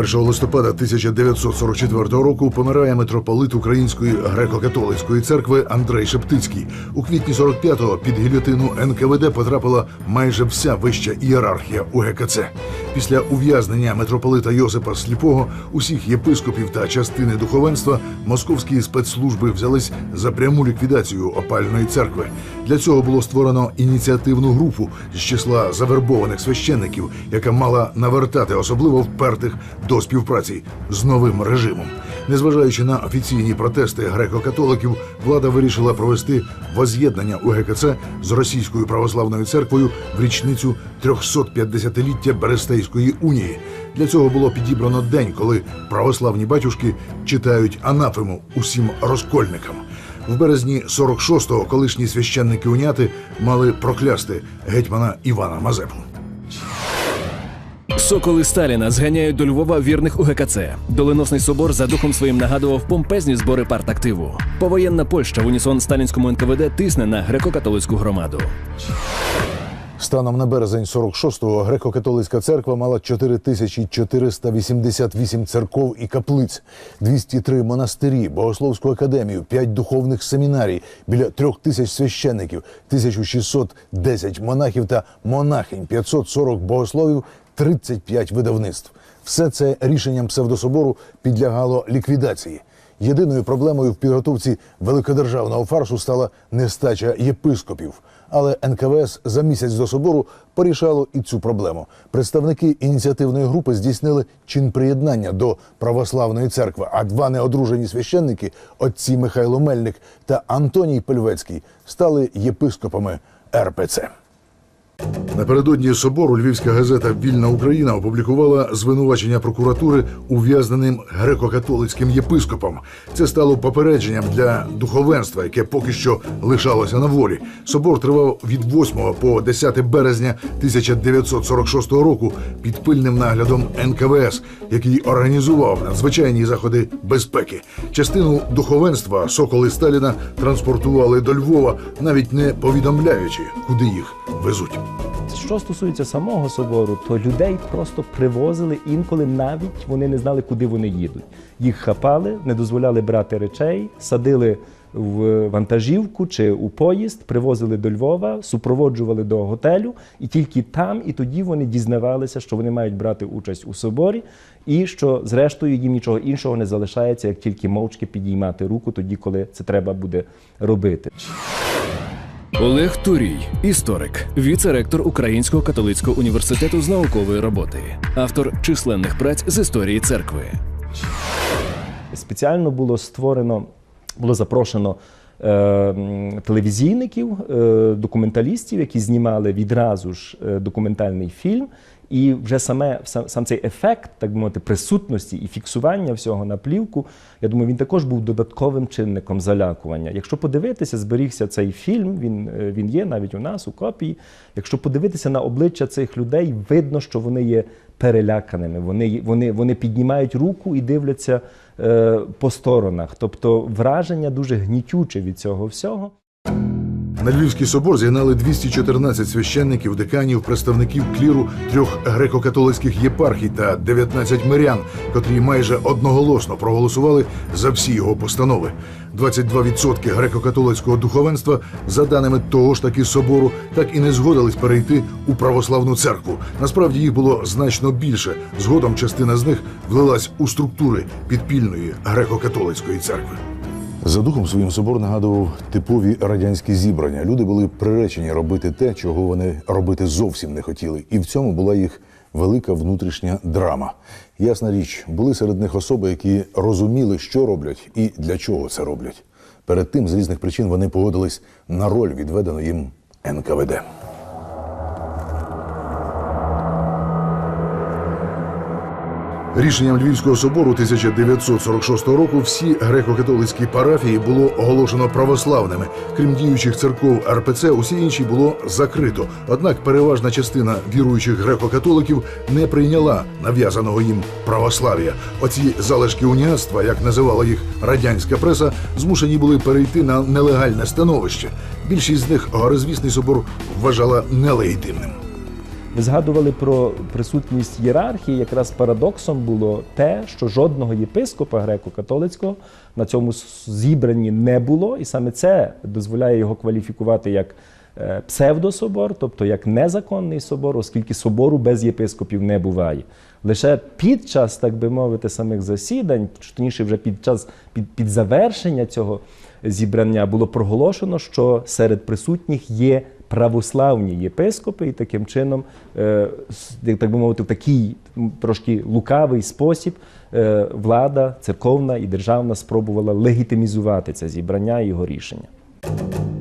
1 листопада 1944 року помирає митрополит Української греко-католицької церкви Андрей Шептицький. У квітні 45-го під гільотину НКВД потрапила майже вся вища ієрархія УГКЦ. Після ув'язнення митрополита Йосипа Сліпого усіх єпископів та частини духовенства московські спецслужби взялись за пряму ліквідацію опальної церкви. Для цього було створено ініціативну групу з числа завербованих священників, яка мала навертати особливо впертих до співпраці з новим режимом. Незважаючи на офіційні протести греко-католиків, влада вирішила провести воз'єднання УГКЦ з Російською православною церквою в річницю 350-ліття Берестейської унії. Для цього було підібрано день, коли православні батюшки читають анафему усім розкольникам. В березні 46-го колишні священники уняти мали проклясти гетьмана Івана Мазепу. Соколи Сталіна зганяють до Львова вірних УГКЦ. Доленосний собор за духом своїм нагадував помпезні збори партактиву. Повоєнна Польща в унісон сталінському НКВД тисне на греко-католицьку громаду. Станом на березень 46-го греко-католицька церква мала 4488 церков і каплиць, 203 монастирі, богословську академію, 5 духовних семінарій, біля 3000 священників, 1610 монахів та монахинь, 540 богословів, 35 видавництв. Все це рішенням псевдособору підлягало ліквідації. Єдиною проблемою в підготовці великодержавного фарсу стала нестача єпископів. Але НКВС за місяць до собору порішало і цю проблему. Представники ініціативної групи здійснили чин приєднання до православної церкви. А два неодружені священники, отці Михайло Мельник та Антоній Пельвецький, стали єпископами РПЦ. Напередодні собору львівська газета Вільна Україна опублікувала звинувачення прокуратури ув'язненим греко-католицьким єпископом. Це стало попередженням для духовенства, яке поки що лишалося на волі. Собор тривав від 8 по 10 березня 1946 року під пильним наглядом НКВС, який організував надзвичайні заходи безпеки. Частину духовенства соколи Сталіна транспортували до Львова, навіть не повідомляючи, куди їх везуть. Що стосується самого собору, то людей просто привозили інколи навіть вони не знали, куди вони їдуть. Їх хапали, не дозволяли брати речей, садили в вантажівку чи у поїзд, привозили до Львова, супроводжували до готелю, і тільки там і тоді вони дізнавалися, що вони мають брати участь у соборі, і що зрештою їм нічого іншого не залишається, як тільки мовчки підіймати руку тоді, коли це треба буде робити. Олег Турій, історик, віце-ректор Українського католицького університету з наукової роботи, автор численних праць з історії церкви. спеціально було створено, було запрошено е, телевізійників, е, документалістів, які знімали відразу ж е, документальний фільм. І вже саме сам, сам цей ефект, так би мовити, присутності і фіксування всього на плівку, я думаю, він також був додатковим чинником залякування. Якщо подивитися, зберігся цей фільм, він, е, він є навіть у нас у копії. Якщо подивитися на обличчя цих людей, видно, що вони є переляканими. Вони, вони, вони піднімають руку і дивляться е, по сторонах. Тобто враження дуже гнітюче від цього всього. На Львівський собор зігнали 214 священників, деканів, представників кліру трьох греко-католицьких єпархій та 19 мирян, котрі майже одноголосно проголосували за всі його постанови. 22% греко-католицького духовенства, за даними того ж таки собору, так і не згодились перейти у православну церкву. Насправді їх було значно більше. Згодом частина з них влилась у структури підпільної греко-католицької церкви. За духом своїм собор нагадував типові радянські зібрання. Люди були приречені робити те, чого вони робити зовсім не хотіли, і в цьому була їх велика внутрішня драма. Ясна річ, були серед них особи, які розуміли, що роблять і для чого це роблять. Перед тим з різних причин вони погодились на роль, відведену їм НКВД. Рішенням Львівського собору 1946 року всі греко-католицькі парафії було оголошено православними. Крім діючих церков РПЦ, усі інші було закрито. Однак переважна частина віруючих греко-католиків не прийняла нав'язаного їм православ'я. Оці залишки уніатства, як називала їх радянська преса, змушені були перейти на нелегальне становище. Більшість з них горизвісний собор вважала нелегітимним. Ви згадували про присутність ієрархії. Якраз парадоксом було те, що жодного єпископа греко-католицького на цьому зібранні не було, і саме це дозволяє його кваліфікувати як е, псевдособор, тобто як незаконний собор, оскільки собору без єпископів не буває. Лише під час, так би мовити, самих засідань, точніше, вже під час під, під завершення цього зібрання було проголошено, що серед присутніх є православні єпископи, і таким чином, е, так би мовити, в такий трошки лукавий спосіб е, влада, церковна і державна спробувала легітимізувати це зібрання і його рішення.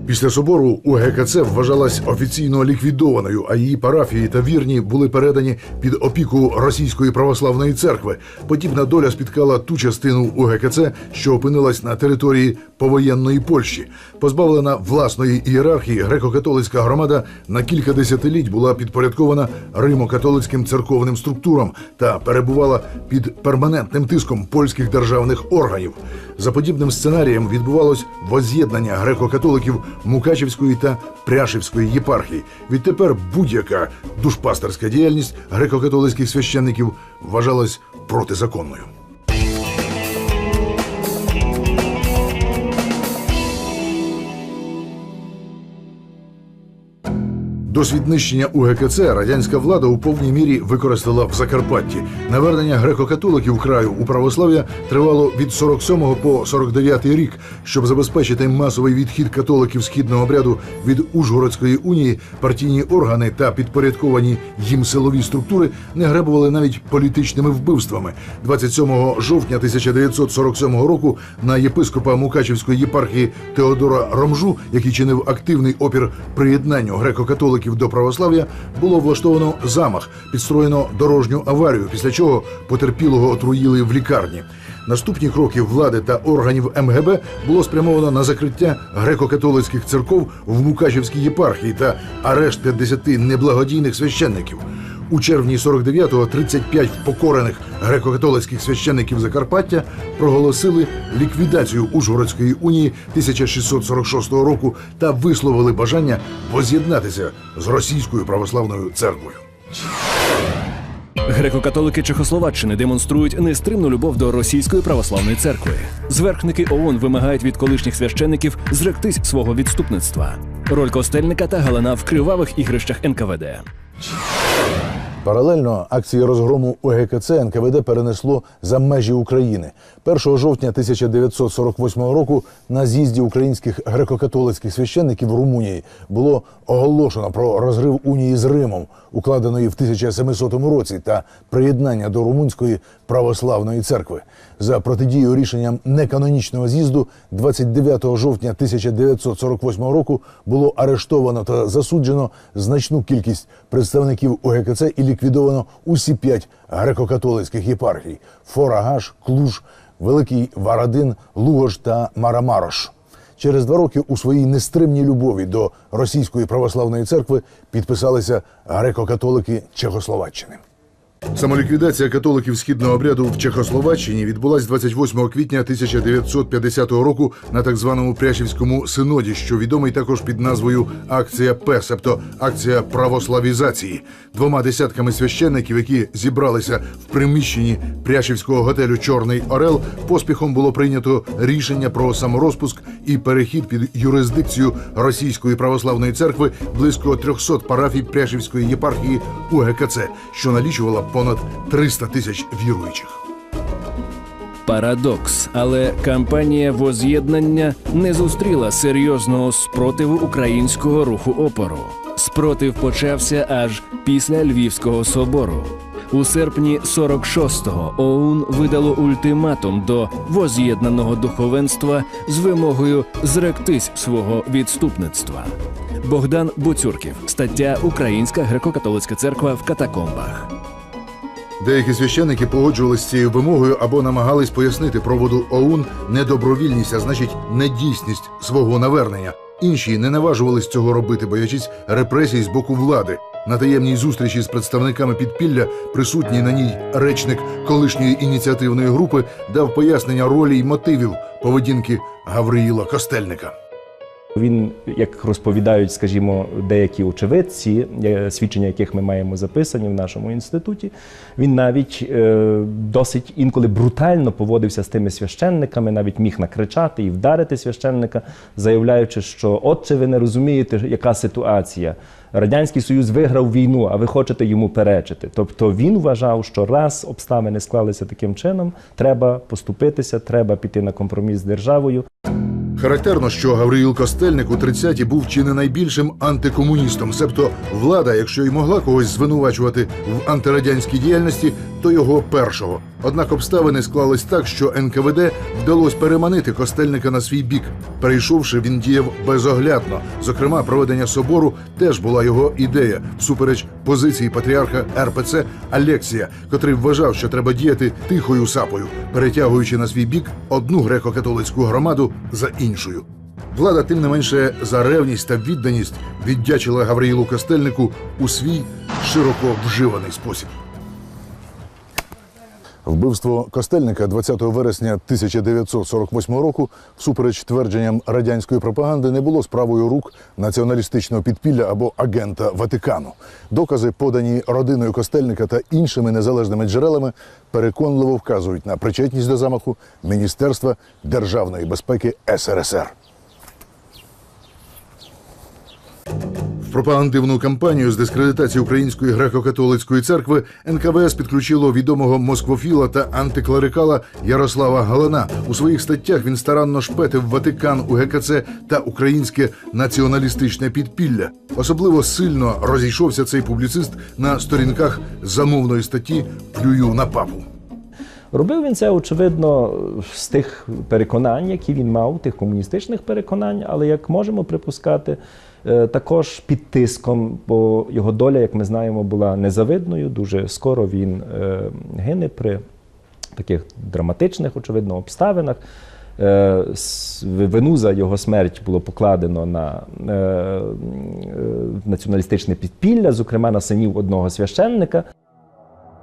Після собору УГКЦ вважалась офіційно ліквідованою, а її парафії та вірні були передані під опіку Російської православної церкви. Подібна доля спіткала ту частину УГКЦ, що опинилась на території повоєнної Польщі. Позбавлена власної ієрархії, греко-католицька громада на кілька десятиліть була підпорядкована римо-католицьким церковним структурам та перебувала під перманентним тиском польських державних органів. За подібним сценарієм відбувалось воз'єднання греко-католиків Мукачівської та Пряшівської єпархії. Відтепер будь-яка душпастерська діяльність греко-католицьких священників вважалась протизаконною. Досвід нищення УГКЦ радянська влада у повній мірі використала в Закарпатті. Навернення греко-католиків краю у православ'я тривало від 47 по 49 рік, щоб забезпечити масовий відхід католиків східного обряду від Ужгородської унії. Партійні органи та підпорядковані їм силові структури не гребували навіть політичними вбивствами. 27 жовтня 1947 року на єпископа Мукачівської єпархії Теодора Ромжу, який чинив активний опір приєднанню греко-католиків до православ'я, було влаштовано замах, підстроєно дорожню аварію, після чого потерпілого отруїли в лікарні. Наступні кроки влади та органів МГБ було спрямовано на закриття греко-католицьких церков в Мукачівській єпархії та арешт 50 неблагодійних священників. У червні 49-го 35 впокорених греко-католицьких священників Закарпаття проголосили ліквідацію Ужгородської унії 1646 року та висловили бажання воз'єднатися з російською православною церквою. Греко-католики Чехословаччини демонструють нестримну любов до російської православної церкви. Зверхники ООН вимагають від колишніх священників зректись свого відступництва. Роль костельника та Галина в кривавих ігрищах НКВД. Паралельно акції розгрому УГКЦ НКВД перенесло за межі України. 1 жовтня 1948 року на з'їзді українських греко-католицьких священників Румунії було оголошено про розрив унії з Римом, укладеної в 1700 році, та приєднання до румунської православної церкви. За протидію рішенням неканонічного з'їзду 29 жовтня 1948 року було арештовано та засуджено значну кількість представників УГКЦ і ліквідовано усі п'ять греко-католицьких єпархій: Форагаш, Клуж, Великий Варадин, Лугош та Марамарош. Через два роки у своїй нестримній любові до російської православної церкви підписалися греко-католики Чехословаччини. Самоліквідація католиків східного обряду в Чехословаччині відбулась 28 квітня 1950 року на так званому Прящівському синоді, що відомий також під назвою Акція П, себто акція православізації. Двома десятками священників, які зібралися в приміщенні Прящівського готелю Чорний Орел, поспіхом було прийнято рішення про саморозпуск і перехід під юрисдикцію Російської православної церкви близько 300 парафій Прящівської єпархії УГКЦ, що налічувала понад 300 тисяч віруючих. Парадокс, але кампанія воз'єднання не зустріла серйозного спротиву українського руху опору. Спротив почався аж після Львівського собору. У серпні 46-го ОУН видало ультиматум до воз'єднаного духовенства з вимогою зректись свого відступництва. Богдан Буцюрків, стаття Українська греко-католицька церква в катакомбах. Деякі священники погоджувалися з цією вимогою або намагались пояснити проводу ОУН недобровільність, а значить недійсність свого навернення. Інші не наважувались цього робити, боячись репресій з боку влади. На таємній зустрічі з представниками підпілля, присутній на ній речник колишньої ініціативної групи, дав пояснення ролі й мотивів поведінки Гавриїла Костельника. Він, як розповідають, скажімо, деякі очевидці, е, свідчення яких ми маємо записані в нашому інституті, він навіть е, досить інколи брутально поводився з тими священниками, навіть міг накричати і вдарити священника, заявляючи, що отче, ви не розумієте, яка ситуація. Радянський Союз виграв війну, а ви хочете йому перечити. Тобто він вважав, що раз обставини склалися таким чином, треба поступитися, треба піти на компроміс з державою. Характерно, що Гавриїл Костельник у 30-ті був чи не найбільшим антикомуністом, себто влада, якщо й могла когось звинувачувати в антирадянській діяльності, то його першого. Однак обставини склались так, що НКВД вдалося переманити Костельника на свій бік. Перейшовши, він діяв безоглядно. Зокрема, проведення собору теж була його ідея, всупереч позиції патріарха РПЦ Алексія, котрий вважав, що треба діяти тихою сапою, перетягуючи на свій бік одну греко-католицьку громаду за іншою. Влада, тим не менше, за ревність та відданість віддячила Гавриїлу Костельнику у свій широко вживаний спосіб. Вбивство Костельника 20 вересня 1948 року, всупереч твердженням радянської пропаганди, не було справою рук націоналістичного підпілля або агента Ватикану. Докази, подані родиною Костельника та іншими незалежними джерелами, переконливо вказують на причетність до замаху Міністерства державної безпеки СРСР. Пропагандивну кампанію з дискредитації Української греко-католицької церкви НКВС підключило відомого москвофіла та антиклерикала Ярослава Галана. У своїх статтях він старанно шпетив Ватикан, УГКЦ та українське націоналістичне підпілля. Особливо сильно розійшовся цей публіцист на сторінках замовної статті Плюю на папу. Робив він це, очевидно, з тих переконань, які він мав, тих комуністичних переконань, але як можемо припускати, також під тиском, бо його доля, як ми знаємо, була незавидною. Дуже скоро він е, гине при таких драматичних, очевидно, обставинах. Е, Вину за його смерть було покладено на е, е, націоналістичне підпілля, зокрема на синів одного священника.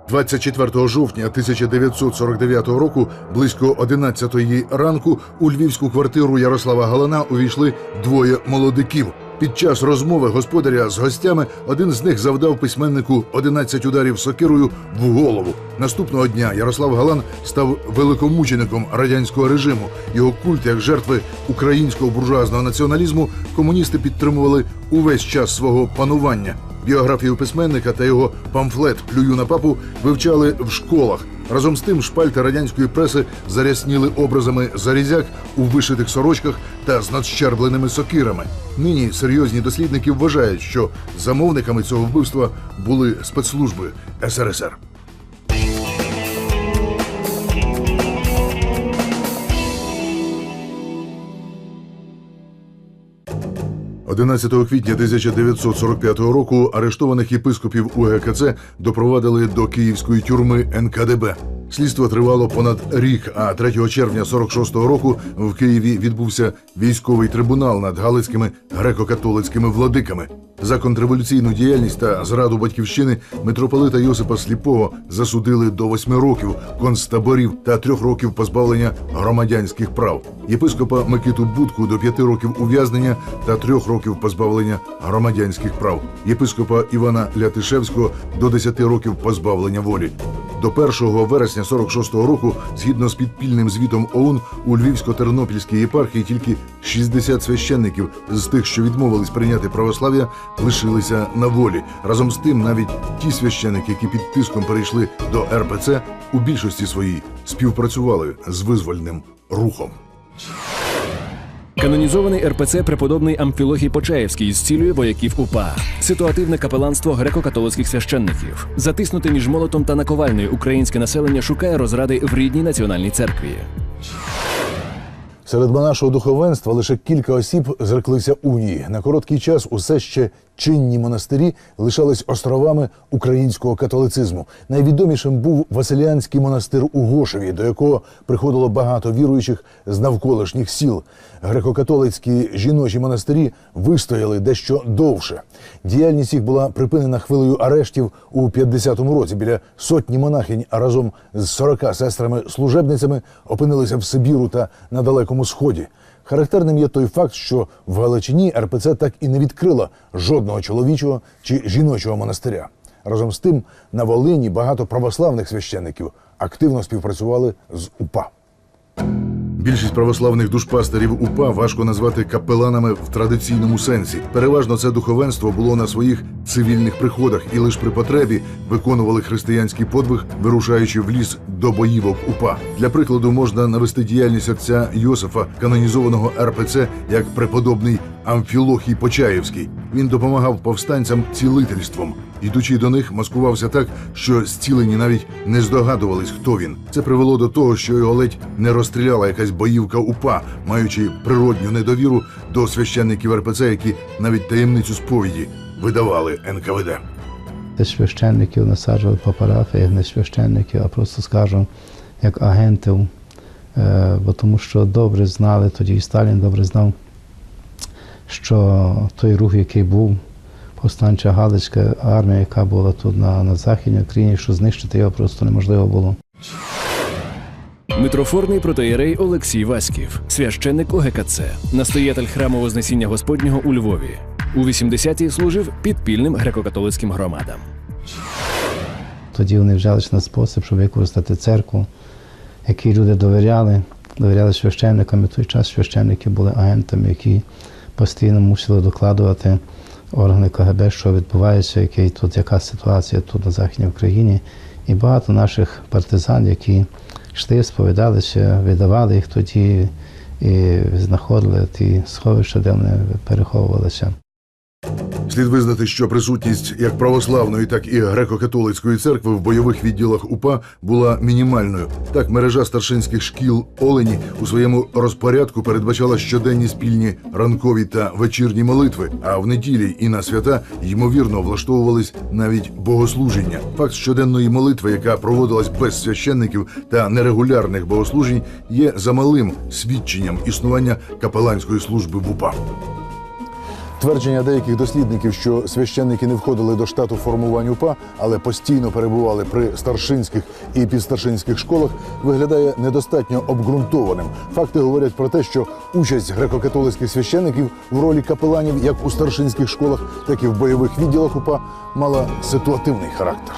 24 жовтня 1949 року, близько 11-ї ранку, у львівську квартиру Ярослава Галана увійшли двоє молодиків. Під час розмови господаря з гостями один з них завдав письменнику 11 ударів сокирою в голову. Наступного дня Ярослав Галан став великомучеником радянського режиму. Його культ як жертви українського буржуазного націоналізму комуністи підтримували увесь час свого панування. Біографію письменника та його памфлет Плюю на папу вивчали в школах. Разом з тим шпальти радянської преси зарясніли образами зарізяк у вишитих сорочках та з надщербленими сокирами. Нині серйозні дослідники вважають, що замовниками цього вбивства були спецслужби СРСР. 11 квітня 1945 року арештованих єпископів УГКЦ допровадили до київської тюрми НКДБ. Слідство тривало понад рік, а 3 червня 46-го року в Києві відбувся військовий трибунал над галицькими греко-католицькими владиками. За контрреволюційну діяльність та зраду батьківщини митрополита Йосипа Сліпого засудили до восьми років концтаборів та трьох років позбавлення громадянських прав. Єпископа Микиту Будку до п'яти років ув'язнення та трьох років позбавлення громадянських прав. Єпископа Івана Лятишевського до 10 років позбавлення волі. До 1 вересня 46-го року, згідно з підпільним звітом ОУН, у Львівсько-Тернопільській єпархії тільки 60 священників з тих, що відмовились прийняти православ'я, лишилися на волі. Разом з тим, навіть ті священники, які під тиском перейшли до РПЦ, у більшості своїй співпрацювали з визвольним рухом. Канонізований РПЦ преподобний Амфілохій Почаєвський зцілює вояків УПА, ситуативне капеланство греко-католицьких священників, затиснуте між молотом та наковальнею українське населення шукає розради в рідній національній церкві. Серед монашого духовенства лише кілька осіб зреклися унії. На короткий час усе ще чинні монастирі лишались островами українського католицизму. Найвідомішим був Василіанський монастир у Гошеві, до якого приходило багато віруючих з навколишніх сіл. Греко-католицькі жіночі монастирі вистояли дещо довше. Діяльність їх була припинена хвилею арештів у 50-му році. Біля сотні монахинь а разом з 40 сестрами-служебницями опинилися в Сибіру та на далекому сході. Характерним є той факт, що в Галичині РПЦ так і не відкрила жодного чоловічого чи жіночого монастиря. Разом з тим, на Волині багато православних священників активно співпрацювали з УПА. Більшість православних душпастерів УПА важко назвати капеланами в традиційному сенсі. Переважно це духовенство було на своїх цивільних приходах і лише при потребі виконували християнський подвиг, вирушаючи в ліс до боївок УПА. Для прикладу можна навести діяльність отця Йосифа, канонізованого РПЦ, як преподобний Амфілохій Почаєвський. Він допомагав повстанцям цілительством. Йдучи до них, маскувався так, що зцілені навіть не здогадувались, хто він. Це привело до того, що його ледь не розстріляла якась боївка УПА, маючи природню недовіру до священників РПЦ, які навіть таємницю сповіді видавали НКВД. священників насаджували по парафіях, не священників, а просто скажу, як агентів. Е, Бо тому що добре знали, тоді і Сталін добре знав, що той рух, який був, повстанча Галицька армія, яка була тут на, на Західній Україні, що знищити його просто неможливо було. Митрофорний протоєрей Олексій Васьків, священник ОГКЦ, настоятель храму Вознесіння Господнього у Львові. У 80-ті служив підпільним греко-католицьким громадам. Тоді вони взялися на спосіб, щоб використати церкву, якій люди довіряли, довіряли священникам. І в той час священники були агентами, які постійно мусили докладувати органи КГБ, що відбувається, який тут яка ситуація тут на Західній Україні. І багато наших партизан, які йшли, сповідалися, видавали їх тоді і знаходили ті сховища, де вони переховувалися. Слід визнати, що присутність як православної, так і греко-католицької церкви в бойових відділах УПА була мінімальною. Так, мережа старшинських шкіл Олені у своєму розпорядку передбачала щоденні спільні ранкові та вечірні молитви. А в неділі і на свята ймовірно влаштовувались навіть богослужіння. Факт щоденної молитви, яка проводилась без священників та нерегулярних богослужень, є замалим свідченням існування капеланської служби в УПА. Твердження деяких дослідників, що священники не входили до штату формувань УПА, але постійно перебували при старшинських і підстаршинських школах, виглядає недостатньо обґрунтованим. Факти говорять про те, що участь греко-католицьких священників в ролі капеланів як у старшинських школах, так і в бойових відділах УПА мала ситуативний характер.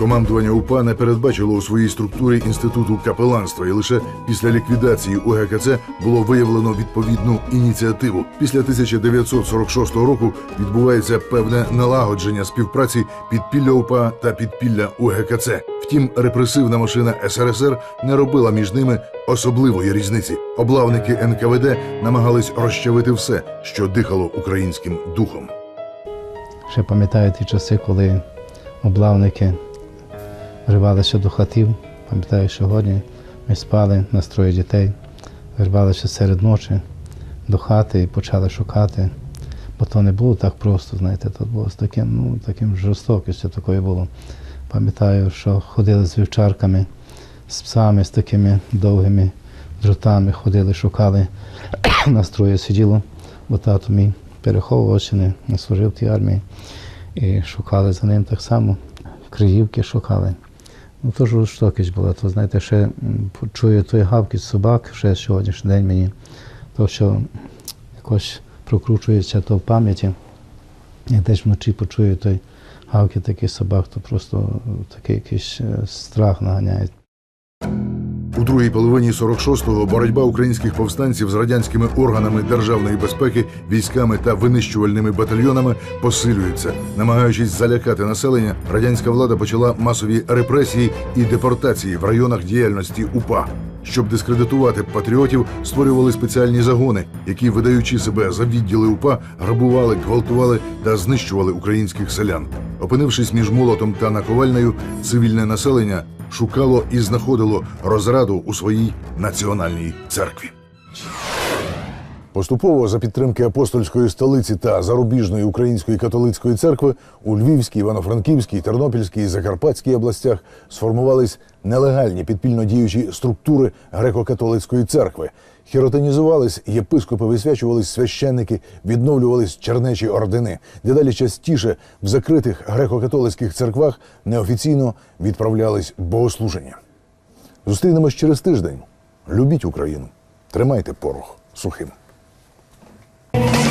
Командування УПА не передбачило у своїй структурі інституту капеланства, і лише після ліквідації УГКЦ було виявлено відповідну ініціативу. Після 1946 року відбувається певне налагодження співпраці підпілля УПА та підпілля УГКЦ. Втім, репресивна машина СРСР не робила між ними особливої різниці. Облавники НКВД намагались розчавити все, що дихало українським духом. Ще пам'ятаю ті часи, коли облавники вривалися до хатів. Пам'ятаю, сьогодні ми спали на строї дітей, вирвалися серед ночі до хати і почали шукати. Бо то не було так просто, знаєте, то було з таким, ну, таким жорстокістю такою було. Пам'ятаю, що ходили з вівчарками, з псами, з такими довгими дротами, ходили, шукали на строї сиділо, бо тато мій переховувався, не, не служив в тій армії. І шукали за ним так само. Криївки шукали. Ну, то жорстокість була. То знаєте, ще чую той гавкіт собак, ще сьогоднішній день мені, то що якось прокручується то в пам'яті. Я десь вночі почую той гавкіт таких собак, то просто такий якийсь е, страх наганяє. У другій половині 46-го боротьба українських повстанців з радянськими органами державної безпеки, військами та винищувальними батальйонами посилюється. Намагаючись залякати населення, радянська влада почала масові репресії і депортації в районах діяльності УПА. Щоб дискредитувати патріотів, створювали спеціальні загони, які, видаючи себе за відділи УПА, грабували, гвалтували та знищували українських селян. Опинившись між молотом та наковальнею, цивільне населення шукало і знаходило розраду у своїй національній церкві. Поступово за підтримки апостольської столиці та зарубіжної української католицької церкви у Львівській, Івано-Франківській, Тернопільській і Закарпатській областях сформувались нелегальні підпільно діючі структури греко-католицької церкви. Хіротонізувались єпископи, висвячувались священники, відновлювались чернечі ордени. Дедалі частіше в закритих греко-католицьких церквах неофіційно відправлялись богослуження. Зустрінемось через тиждень. Любіть Україну. Тримайте порох сухим you